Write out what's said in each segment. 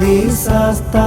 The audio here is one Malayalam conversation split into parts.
ദീസാസ്താവാകഞ്ഞ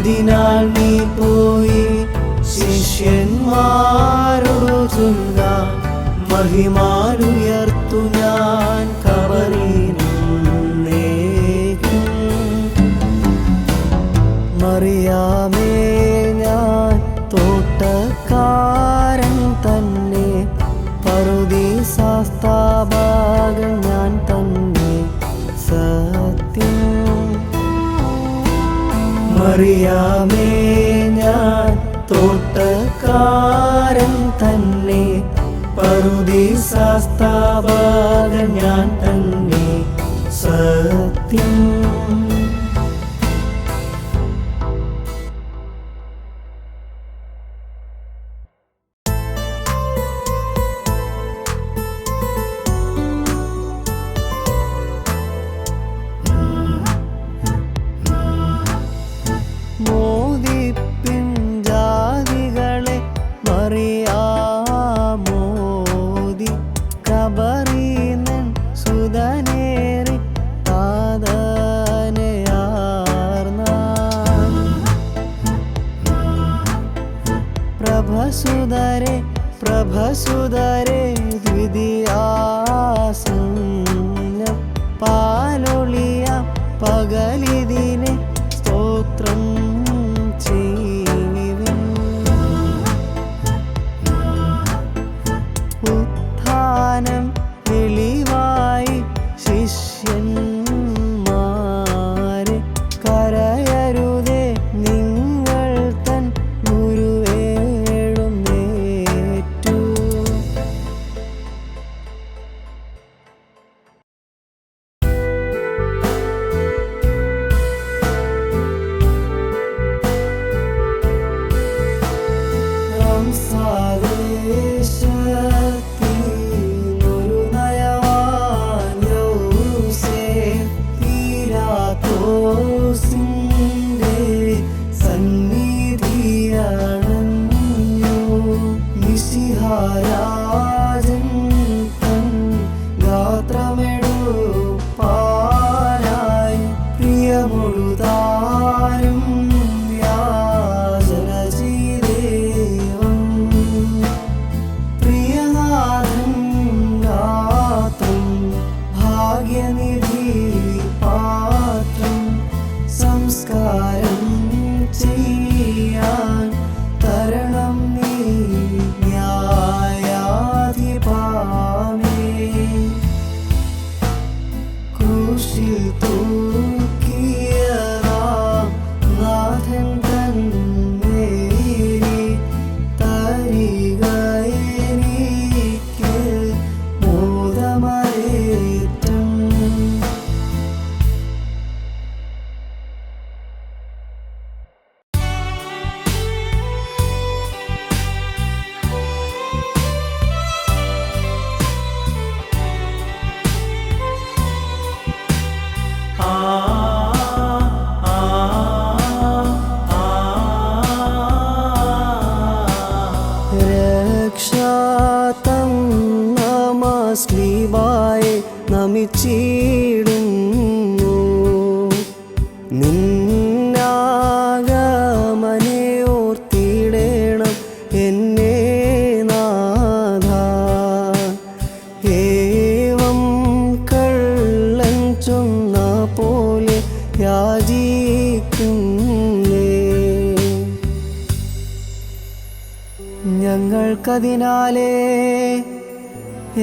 അതിനാൽ നീ പോയി ശിഷ്യന്മാരോതുന്ന മഹിമാനുയർത്തു ഞാൻ കവറിനേക്കും മറിയാമേ ഞാൻ തോട്ടക്കാരൻ തന്നെ. പറുതി സാസ്താപ അറിയാമേ ഞാൻ തോട്ടക്കാരൻ തന്നെ. പറുദീസാസ്താവാകൻ ഞാൻ തന്നെ. സത്യം പകലിതിനെ നമിച്ചിടുന്നു നിന്നാഗമനെ ഓർത്തിടേണം എന്നെ നാഥ. ഏവം കള്ളൻ ചൊന്ന പോലെ യാചിക്കുന്നേ ഞങ്ങൾക്കതിനാലേ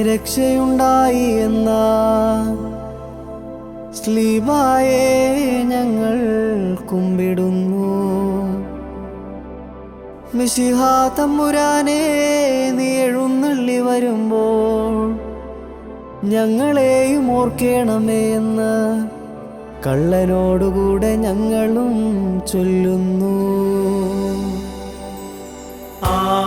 രക്ഷയുണ്ടായി എന്ന സ്ലീബായെ ഞങ്ങൾ കുമ്പിടുന്നു. മിശിഹാ തമ്പുരാനെ നീ എഴുന്നള്ളി വരുമ്പോൾ ഞങ്ങളെയും ഓർക്കേണമേ എന്ന് കള്ളനോടുകൂടെ ഞങ്ങളും ചൊല്ലുന്നു. രക്ഷാതം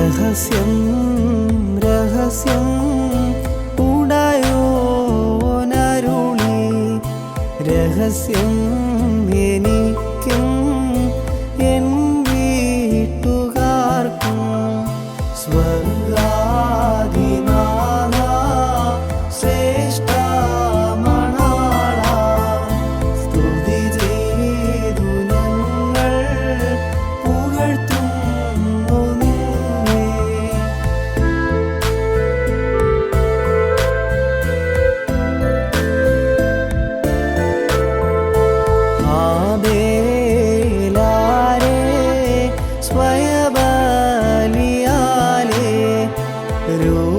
രഹസ്യം രഹസ്യം ഉടയോനരുളി രഹസ്യം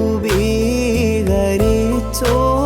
രൂപീകരിച്ചോ?